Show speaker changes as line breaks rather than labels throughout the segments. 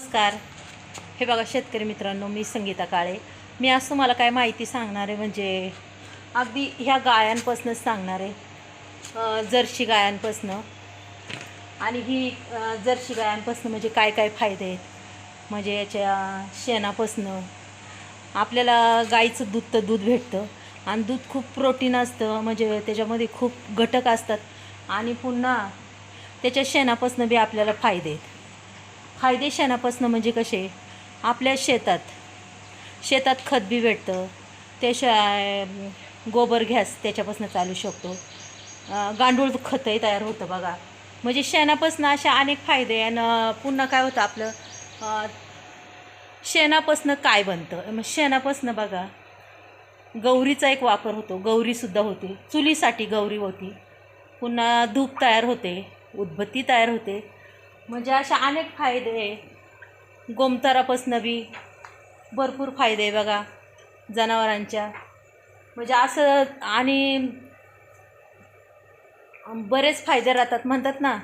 नमस्कार. हे बघा शेतकरी मित्रांनो मी संगीता काळे. मी आज तुम्हाला काय माहिती सांगणार आहे म्हणजे अगदी ह्या गायांपासूनच सांगणार आहे. जर्शी जर्सी गायांपासनं आणि ही जर्शी जर्सी गायांपासनं म्हणजे काय काय फायदे आहेत? म्हणजे याच्या शेणापासनं. आपल्याला गाईचं दूध तर दूध भेटतं. आणि दूध खूप प्रोटीन असतं. म्हणजे त्याच्यामध्ये खूप घटक असतात. आणि पुन्हा त्याच्या शेणापासनं बी आपल्याला फायदे आहेत. फायदे शेणापासनं म्हणजे कसे? आपल्या शेतात. शेतात खत बी भेटतं. त्याशिवाय गोबर गॅस त्याच्यापासून चालू शकतो. गांडूळ खतही तयार होतं बघा. म्हणजे शेणापासून असे अनेक फायदे आणि पुन्हा काय होतं आपलं? शेणापासनं काय बनतं? मग शेणापासनं बघा. गौरीचा एक वापर होतो. गौरीसुद्धा होते. चुलीसाठी गौरी होती. पुन्हा धूप तयार होते. उदबत्ती तयार होते. म्हणजे अशा अनेक फायदे आहे गोमतारापासनं बी भरपूर फायदे आहे बघा जनावरांच्या. म्हणजे असं आणि बरेच फायदे राहतात म्हणतात ना.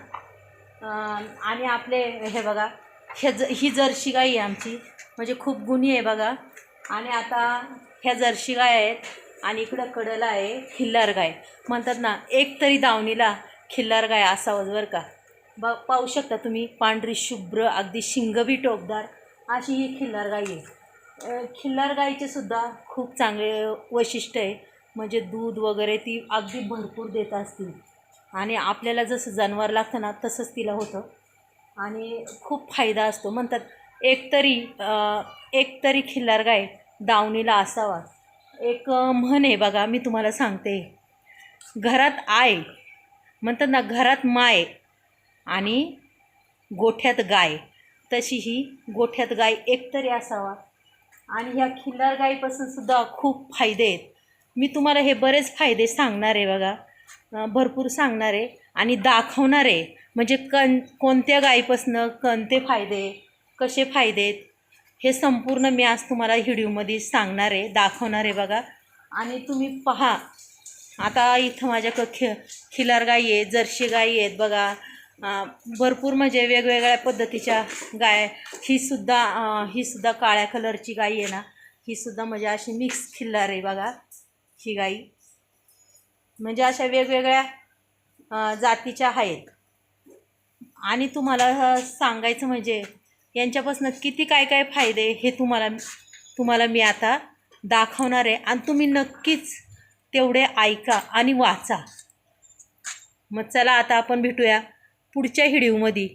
आणि आपले हे बघा हे ज ही जर्शी गाई आहे आमची. म्हणजे खूप गुणी आहे बघा. आणि आता ह्या जर्शी गाय आहेत आणि इकडं कडला आहे खिल्लार गाय. म्हणतात ना एक तरी दावणीला खिल्लार गाय असावंच बरं का. ब पाहू शकता तुम्ही पांढरी शुभ्र अगदी शिंगवी टोकदार अशी ही खिल्लार गाई आहे. खिल्लार गाईचे सुद्धा खूप चांगले वैशिष्ट्य आहे. म्हणजे दूध वगैरे ती अगदी भरपूर देत असतील. आणि आपल्याला जसं जनावर लागतं ना तसंच तिला होतं. आणि खूप फायदा असतो. म्हणतात एक तरी एक तरी खिल्लार गाय दावणीला असावा. एक म्हण आहे बघा मी तुम्हाला सांगते. घरात आय म्हणतात ना घरात माय आणि गोठ्यात गाय. तशी ही गोठ्यात गाय एकतरी असावा. आणि ह्या खिल्लार गायीपासून सुद्धा खूप फायदे आहेत. मी तुम्हाला हे बरेच फायदे सांगणार आहे बघा भरपूर सांगणार आहे आणि दाखवणार. आहे म्हणजे कन कोणत्या गाईपासनं कोणते फायदे कसे फायदे आहेत हे संपूर्ण मी आज तुम्हाला व्हिडिओमध्ये सांगणार आहे दाखवणार आहे बघा. आणि तुम्ही पहा. आता इथं माझ्याकडं खि खिलार गाई आहेत जर्शी गाई आहेत बघा. भरपूर म्हणजे वेगवेगळ्या पद्धतीच्या गाय ही सुद्धा ही सुद्धा काळ्या कलरची गाई आहे ना ही सुद्धा म्हणजे अशी मिक्स खिल्लार आहे बघा ही गाई म्हणजे अशा वेगवेगळ्या जातीच्या आहेत. आणि तुम्हाला सांगायचं म्हणजे यांच्यापासून किती काय काय फायदे हे तुम्हाला तुम्हाला मी आता दाखवणार आहे. आणि तुम्ही नक्कीच तेवढे ऐका आणि वाचा. मग चला आता आपण भेटूया. पुढच्या व्हिडिओमध्ये